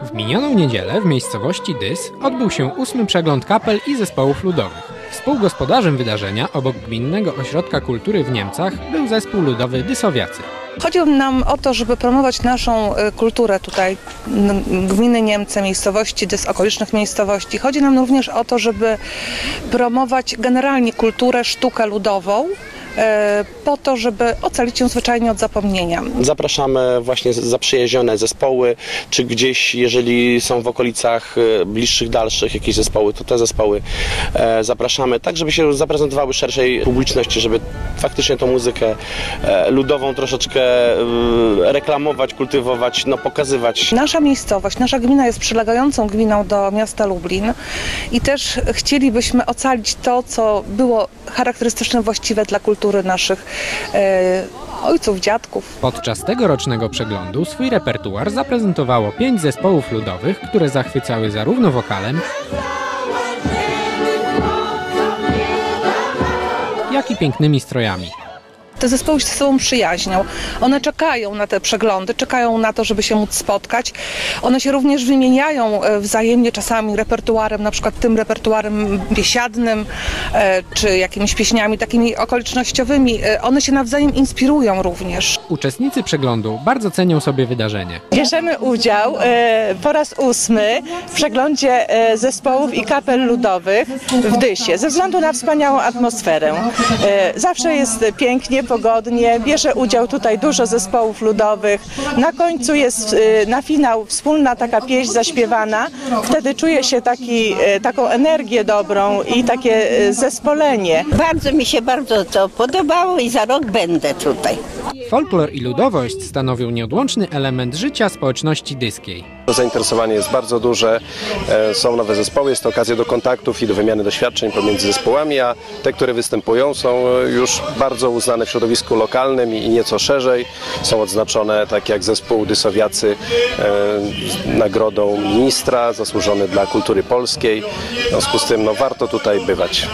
W minioną niedzielę w miejscowości Dys odbył się ósmy przegląd kapel i zespołów ludowych. Współgospodarzem wydarzenia obok Gminnego Ośrodka Kultury w Niemcach był zespół ludowy Dysowiacy. Chodzi nam o to, żeby promować naszą y, kulturę tutaj, gminy Niemce, miejscowości, dys okolicznych miejscowości. Chodzi nam również o to, żeby promować generalnie kulturę, sztukę ludową, po to, żeby ocalić ją zwyczajnie od zapomnienia. Zapraszamy właśnie zaprzyjaźnione zespoły, czy gdzieś, jeżeli są w okolicach e, bliższych, dalszych jakieś zespoły, to te zespoły e, zapraszamy, tak żeby się zaprezentowały szerszej publiczności, żeby faktycznie tą muzykę e, ludową troszeczkę e, reklamować, kultywować, no pokazywać. Nasza miejscowość, nasza gmina jest przylegającą gminą do miasta Lublin i też chcielibyśmy ocalić to, co było charakterystyczne, właściwe dla kultury naszych e, ojców, dziadków. Podczas tegorocznego przeglądu swój repertuar zaprezentowało pięć zespołów ludowych, które zachwycały zarówno wokalem, jak pięknymi strojami. Te zespoły się ze sobą przyjaźnią. One czekają na te przeglądy, czekają na to, żeby się móc spotkać. One się również wymieniają e, wzajemnie czasami repertuarem, na przykład tym repertuarem biesiadnym, e, czy jakimiś pieśniami takimi okolicznościowymi. E, One się nawzajem inspirują również. Uczestnicy przeglądu bardzo cenią sobie wydarzenie. Bierzemy udział po raz ósmy w przeglądzie zespołów i kapel ludowych w Dysie ze względu na wspaniałą atmosferę. Zawsze jest pięknie, pogodnie, bierze udział tutaj dużo zespołów ludowych. Na końcu jest e, na finał wspólna taka pieśń zaśpiewana. Wtedy czuje się taki, e, taką energię dobrą i takie e, zespolenie. Bardzo mi się bardzo to podobało i za rok będę tutaj. Folklor i ludowość stanowią nieodłączny element życia społeczności dyskiej. Zainteresowanie jest bardzo duże, e, są nowe zespoły, jest to okazja do kontaktów i do wymiany doświadczeń pomiędzy zespołami, a te, które występują są e, już bardzo uznane w środowisku lokalnym i nieco szerzej. Są odznaczone, tak jak zespół Dysowiacy, e, nagrodą ministra, zasłużony dla kultury polskiej. W związku z tym no, warto tutaj bywać.